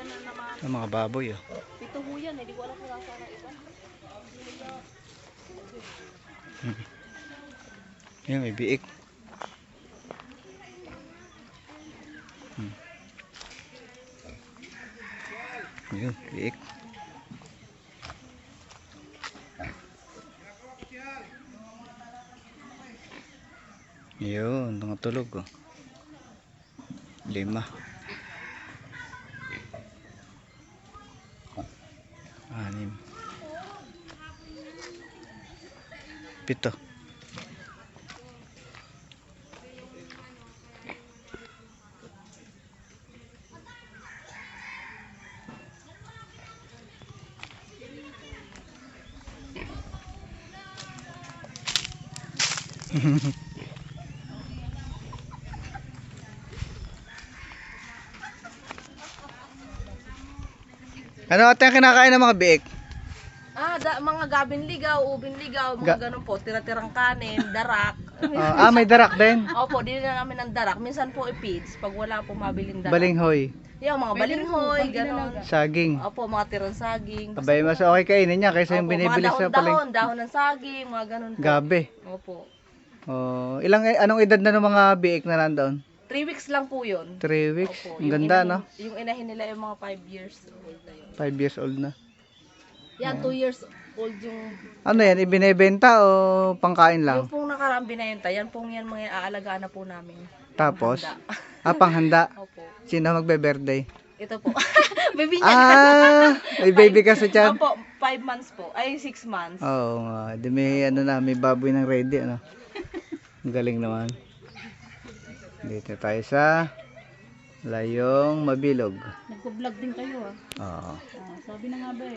talaga na naman. Ang mga baboy oh. Ito ho yan, hindi ko alam kung nasa na iba. Yan, may biik. Hmm. Yun, biik. Yun, mga tulog oh. Lima. Anim. Pito. Ano ate ang kinakain ng mga biik? Ah, da, mga gabing ligaw, ubing ligaw, mga Ga- ganun po, tira-tirang kanin, darak. Ah, ah, may darak din. Opo, di na namin ng darak. Minsan po i-feeds pag wala po mabiling darak. Balinghoy, Yung mga balinghoy, ganun. saging. Opo, mga tirang saging. Abay, mas okay kainin niya kaysa yung Opo, binibili mga sa dahon, paling dahon, dahon ng saging, mga ganun po. gabi. Opo. Oh, ilang anong edad na ng mga biik na nandoon? Three weeks lang po yun. 3 weeks. Opo. Ang Yung ganda, inahin- no? Yung inahin nila yung mga 5 years old na yun. 5 years old na. Yan, 2 years old yung... Ano yan, ibinebenta o pangkain lang? Yung pong nakaraang binayenta, yan pong yan mga aalagaan na po namin. Tapos, ah, panghanda. Opo. Sino magbe-birthday? Ito po. Baby niya. Ah, may baby ka sa tiyan. Opo, 5 months po. Ay, 6 months. Oo nga, di may ano na, may baboy ng ready, ano. Ang galing naman. Dito tayo sa Layong Mabilog. Nagpo-vlog din kayo ah. Oo. sabi na nga ba eh.